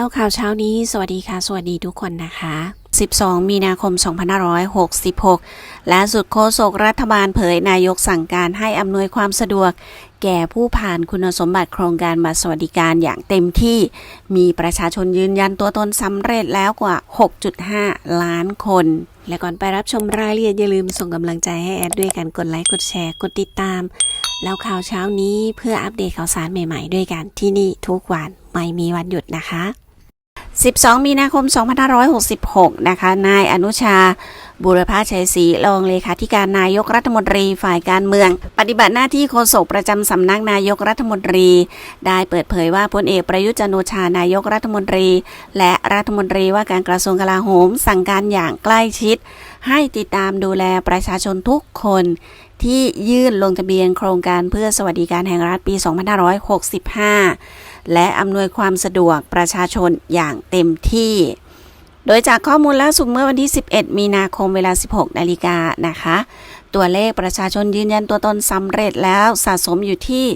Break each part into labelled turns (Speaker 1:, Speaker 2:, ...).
Speaker 1: เล่าข่าวเช้านี้ สวัสดีค่ะ สวัสดีทุกคนนะคะ 12 มีนาคม 2566 และสุดโฆษกรัฐบาลเผยนายกสั่งการให้อำนวยความสะดวก แก่ผู้ผ่านคุณสมบัติโครงการบัตรสวัสดิการอย่างเต็มที่ มีประชาชนยืนยันตัวตนสำเร็จแล้วกว่า 6.5 ล้านคน และก่อนไปรับชมรายละเอียดอย่าลืมส่งกำลังใจให้แอดด้วยกันกดไลค์ กดแชร์ กดติดตาม แล้วข่าวเช้านี้เพื่ออัปเดตข่าวสารใหม่ ๆ ด้วยกันที่นี่ทุกวันไม่มีวันหยุดนะคะ 12 มีนาคม 2566 นะคะ นายอนุชา บุรพาชัยศรีรองเลขาธิการนายกรัฐมนตรีฝ่ายการเมือง ปฏิบัติหน้าที่โฆษกประจำสำนักนายกรัฐมนตรี ได้เปิดเผยว่าพลเอกประยุทธ์จันโอชานายกรัฐมนตรี และรัฐมนตรีว่าการกระทรวงกลาโหม สั่งการอย่างใกล้ชิด ให้ติดตามดูแลประชาชนทุกคนที่ยื่นลงทะเบียนโครงการเพื่อสวัสดิการแห่งรัฐปี 2565 และอำนวยความสะดวกประชาชนอย่างเต็มที่ โดยจากข้อมูลล่าสุดเมื่อวันที่ 11 มีนาคมเวลา 16 นาฬิกานะคะ ตัวเลขประชาชนยืนยันตัวตนสำเร็จแล้วสะสมอยู่ที่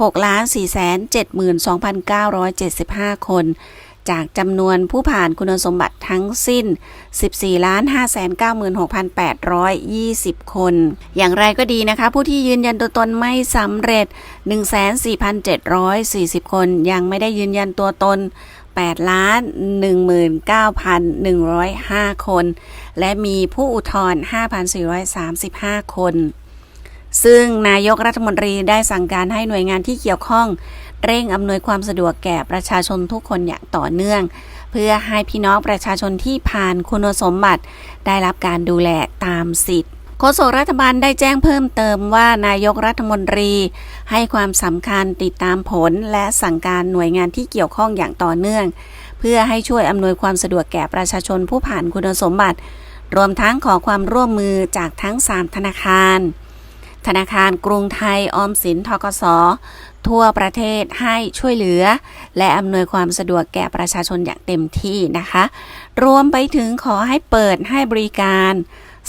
Speaker 1: 6,472,975 คน จากจำนวนผู้ผ่านคุณสมบัติทั้งสิ้น 14,596,820 คน อย่างไรก็ดีนะคะ ผู้ที่ยืนยันตัวตนไม่สำเร็จ 14,740 คน ยังไม่ได้ยืนยันตัวตน8ล้าน19,105 คน และมีผู้อุทธรณ์5,435 คน ซึ่งนายกรัฐมนตรีได้สั่งการให้หน่วยงานที่เกี่ยวข้อง เร่งอำนวยความสะดวกแก่ประชาชนทุกคนอย่างต่อเนื่อง เพื่อให้พี่น้องประชาชนที่ผ่านคุณสมบัติ ได้รับการดูแลตามสิทธิ์โฆษกรัฐบาลได้แจ้งเพิ่มเติมว่านายกรัฐมนตรี ให้ความสำคัญติดตามผลและสั่งการหน่วยงานที่เกี่ยวข้องอย่างต่อเนื่อง เพื่อให้ช่วยอำนวยความสะดวกแก่ประชาชนผู้ผ่านคุณสมบัติ รวมทั้งขอความร่วมมือจากทั้ง 3 ธนาคาร ธนาคารกรุงไทยออมสินทกสทั่วประเทศให้ช่วยเหลือ และอำนวยความสะดวกแก่ประชาชนอย่างเต็มที่นะคะ รวมไปถึงขอให้เปิดให้บริการ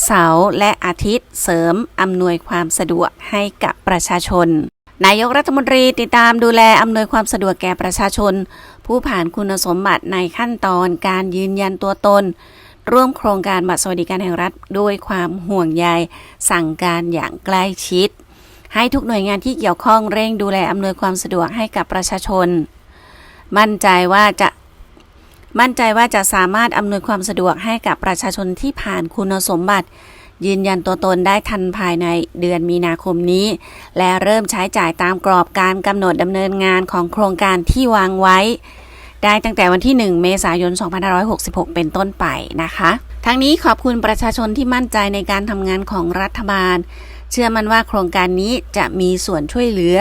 Speaker 1: เสาร์และอาทิตย์เสริมอำนวยความสะดวกให้กับประชาชน นายกรัฐมนตรีติดตามดูแลอำนวยความสะดวกแก่ประชาชน ผู้ผ่านคุณสมบัติในขั้นตอนการยืนยันตัวตน ร่วมโครงการบัตรสวัสดิการแห่งรัฐ ด้วยความห่วงใยสั่งการอย่างใกล้ชิด ให้ทุกหน่วยงานที่เกี่ยวข้องเร่งดูแลอำนวยความสะดวกให้กับประชาชน มั่นใจว่าจะมั่นใจว่าจะสามารถอำนวยความสะดวกให้กับประชาชนที่ผ่านคุณสมบัติ ยืนยันตัวตนได้ทันภายในเดือนมีนาคมนี้ และเริ่มใช้จ่ายตามกรอบการกำหนดดำเนินงานของโครงการที่วางไว้ ได้ตั้งแต่วันที่ 1 เมษายน 2566 เป็นต้นไปนะคะ ทั้งนี้ขอบคุณประชาชนที่มั่นใจในการทำงานของรัฐบาล เชื่อมั่นว่าโครงการนี้จะมีส่วนช่วยเหลือ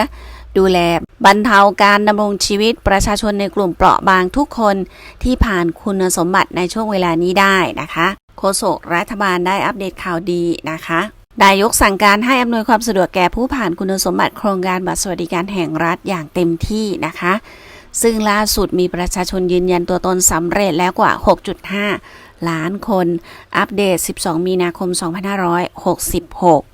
Speaker 1: ดูแลบรรเทาการดำรงชีวิตประชาชนในกลุ่มเปราะบางทุกคนที่ผ่านคุณสมบัติในช่วงเวลานี้ได้นะคะ โฆษกรัฐบาลได้อัปเดตข่าวดีนะคะนายกสั่งการให้อำนวยความสะดวกแก่ผู้ผ่านคุณสมบัติโครงการบัตรสวัสดิการแห่งรัฐอย่างเต็มที่นะคะ ซึ่งล่าสุดมีประชาชนยืนยันตัวตนสำเร็จแล้วกว่า 6.5 ล้านคน อัปเดต 12 มีนาคม 2566